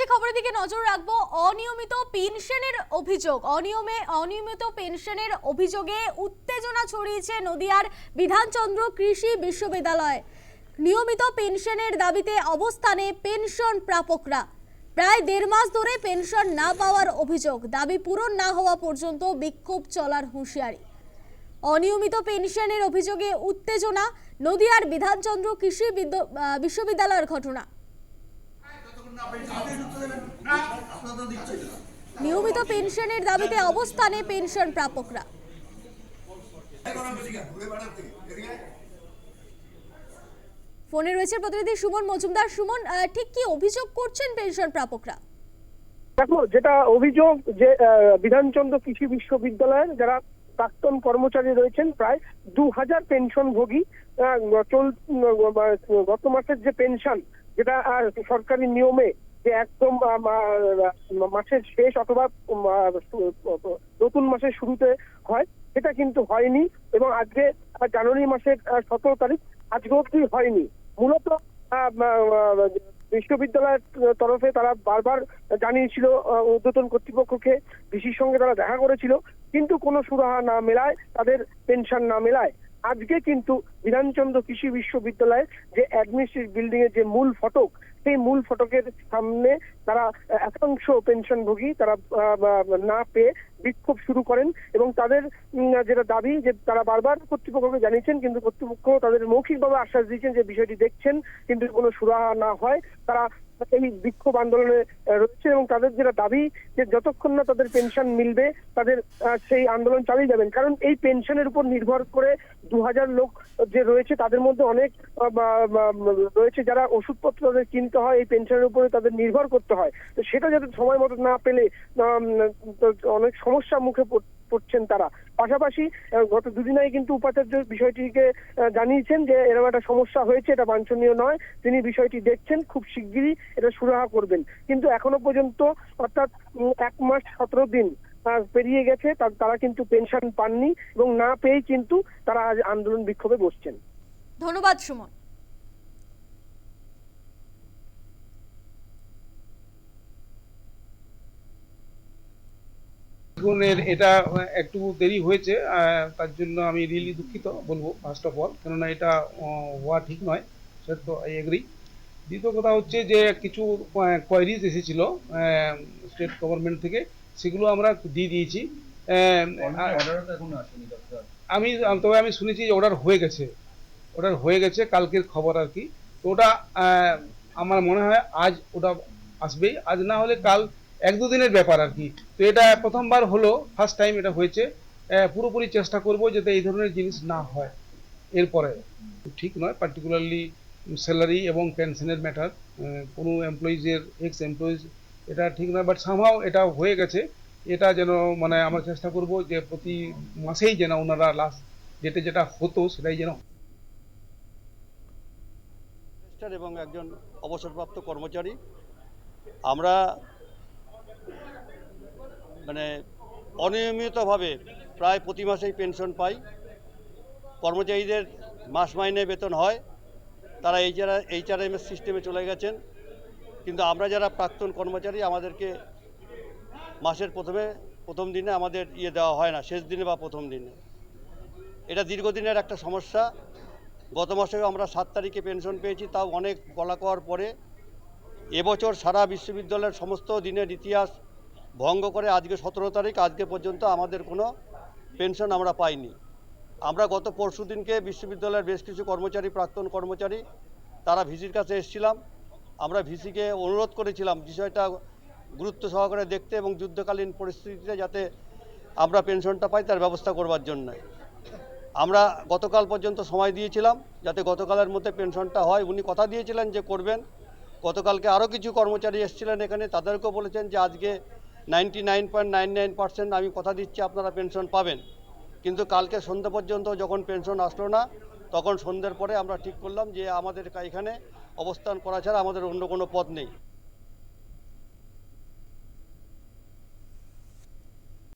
যে খবরের দিকে নজর রাখব, অনিয়মিত পেনশনের অভিযোগ। অনিয়মে, অনিয়মিত পেনশনের অভিযোগে উত্তেজনা ছড়িয়েছে নদিয়ার বিধানচন্দ্র কৃষি বিশ্ববিদ্যালয়। নিয়মিত পেনশনের দাবিতে অবস্থানে পেনশন প্রাপকরা। প্রায় দেড় মাস ধরে পেনশন না পাওয়ার অভিযোগ। দাবি পূরণ না হওয়া পর্যন্ত বিক্ষোভ চলার হুঁশিয়ারি। অনিয়মিত পেনশনের অভিযোগে উত্তেজনা, নদিয়ার বিধানচন্দ্র কৃষি বিদ্য- বিশ্ববিদ্যালয়ের ঘটনা। নিয়মিত পেনশনের দাবিতে অবস্থানে পেনশন প্রাপকরা। ফোনে রয়েছে প্রতিনিধি সুমন মজুমদার। সুমন ঠিক কি অভিযোগ করছেন পেনশন প্রাপকরা? দেখো, যেটা অভিযোগ যে বিধানচন্দ্র কৃষি বিশ্ববিদ্যালয়ের যারা প্রাক্তন কর্মচারী রয়েছেন, প্রায় দু হাজার পেনশনভোগী চল গত মাসের যে পেনশন যেটা সরকারি নিয়মে যে একদম মাসের শেষ অথবা নতুন মাসের শুরুতে হয়, সেটা কিন্তু হয়নি এবং আজকে জানুয়ারি মাসের সতেরো তারিখ আজকে অব্দি হয়নি। মূলত বিশ্ববিদ্যালয়ের তরফে তারা বারবার জানিয়েছিল ঊর্ধ্বতন কর্তৃপক্ষকে, ভিসির সঙ্গে তারা দেখা করেছিল, কিন্তু কোনো সুরাহা না মেলায়, তাদের পেনশন না মেলায়। আজকে কিন্তু বিধানচন্দ্র কৃষি বিশ্ববিদ্যালয়ের যে অ্যাডমিনিস্ট্রেটিভ বিল্ডিং এর যে মূল ফটক, সেই মূল ফটকের সামনে তারা একাংশ পেনশনভোগী তারা না পেয়ে বিক্ষোভ শুরু করেন এবং তাদের যেটা দাবি যে তারা বারবার কর্তৃপক্ষকে জানিয়েছেন, কিন্তু কর্তৃপক্ষ তাদের মৌখিকভাবে আশ্বাস দিয়েছেন যে বিষয়টি দেখছেন, কিন্তু কোনো সুরাহা না হয়। তারা এই বিক্ষোভ আন্দোলনে রয়েছে এবং তাদের যেটা দাবি যে যতক্ষণ না তাদের পেনশন মিলবে, তাদের সেই আন্দোলন চালিয়ে যাবেন। কারণ এই পেনশনের উপর নির্ভর করে দু হাজার লোক যে রয়েছে, তাদের মধ্যে অনেক রয়েছে যারা ওষুধপত্র তাদের কিনতে হয়, এই পেনশনের উপরে তাদের নির্ভর করতে হয়। তো সেটা যাতে সময় মতো না পেলে অনেক সমস্যার মুখে পড়- পড়ছেন তারা। পাশাপাশি গত দুদিন আগে কিন্তু উপাচার্য বিষয়টিকে জানিয়েছেন যে এরকম একটা সমস্যা হয়েছে, এটা বাঞ্ছনীয় নয়। তিনি বিষয়টি দেখছেন, খুব শিগগিরই এটা সুরাহা করবেন। কিন্তু এখনও পর্যন্ত, অর্থাৎ এক মাস সতেরো দিন পেরিয়ে গেছে তারা কিন্তু পেনশন পাননি এবং না পেয়েই কিন্তু তারা আজ আন্দোলন বিক্ষোভে বসছেন। ধন্যবাদ, সুমন। এর- এটা একটু দেরি হয়েছে তার জন্য আমি রিয়েলি দুঃখিত বলব ফার্স্ট অফ অল কেননা এটা হওয়া ঠিক নয় সেটা তো আই এগ্রি দ্বিতীয় কথা হচ্ছে যে কিছু কোয়ারিজ এসেছিল স্টেট গভর্নমেন্ট থেকে সেগুলো আমরা দিয়ে দিয়েছি আমি তবে আমি শুনেছি যে অর্ডার হয়ে গেছে অর্ডার হয়ে গেছে কালকের খবর আর কি। তো ওটা আমার মনে হয় আজ ওটা আসবেই আজ না হলে কাল এক দুদিনের ব্যাপার আর কি। তো এটা প্রথমবার হলো ফার্স্ট টাইম এটা হয়েছে। পুরোপুরি চেষ্টা করব যাতে এই ধরনের জিনিস না হয়। এরপরে, ঠিক নয় পার্টিকুলারলি স্যালারি এবং পেনশনের ম্যাটার কোনো এমপ্লয়িজের এক্স এমপ্লয়িজ এটা ঠিক নয় বাট সামহাও এটা হয়ে গেছে। এটা যেন মানে আমরা চেষ্টা করব যে প্রতি মাসেই যেন ওনারা লাস্ট ডেটে যেটা হতো, সেটাই যেন এবং একজন অবসরপ্রাপ্ত কর্মচারী, আমরা মানে অনিয়মিতভাবে প্রায় প্রতি মাসেই পেনশন পাই। কর্মচারীদের মাস মাইনে বেতন হয়, তারা এইচআর, এইচআরএমএস সিস্টেমে চলে গেছেন। কিন্তু আমরা যারা প্রাক্তন কর্মচারী, আমাদেরকে মাসের প্রথমে, প্রথম দিনে আমাদের ইয়ে দেওয়া হয় না, শেষ দিনে বা প্রথম দিনে। এটা দীর্ঘদিনের একটা সমস্যা। গত মাসেও আমরা সাত তারিখে পেনশন পেয়েছি, তাও অনেক বলা করার পরে। এবছর সারা বিশ্ববিদ্যালয়ের সমস্ত দিনের ইতিহাস ভঙ্গ করে আজকে সতেরো তারিখ, আজকে পর্যন্ত আমাদের কোনো পেনশন আমরা পাইনি। আমরা গত পরশু দিনকে বিশ্ববিদ্যালয়ের বেশ কিছু কর্মচারী, প্রাক্তন কর্মচারী, তারা ভিসির কাছে এসেছিলাম। আমরা ভিসিকে অনুরোধ করেছিলাম বিষয়টা গুরুত্ব সহকারে দেখতে এবং যুদ্ধকালীন পরিস্থিতিতে যাতে আমরা পেনশনটা পাই, তার ব্যবস্থা করবার জন্য। আমরা গতকাল পর্যন্ত সময় দিয়েছিলাম যাতে গতকালের মধ্যে পেনশনটা হয়। উনি কথা দিয়েছিলেন যে করবেন। গতকালকে আরও কিছু কর্মচারী এসেছিলেন এখানে। তাদেরকেও বলেছেন যে আজকে ninety nine point nine nine percent আমি কথা দিচ্ছি, আপনারা পেনশন পাবেন। কিন্তু কালকে সন্ধ্যে পর্যন্ত যখন পেনশন আসলো না, তখন সন্ধ্যের পরে আমরা ঠিক করলাম যে আমাদের এখানে অবস্থান করা ছাড়া আমাদের অন্য কোনো পথ নেই।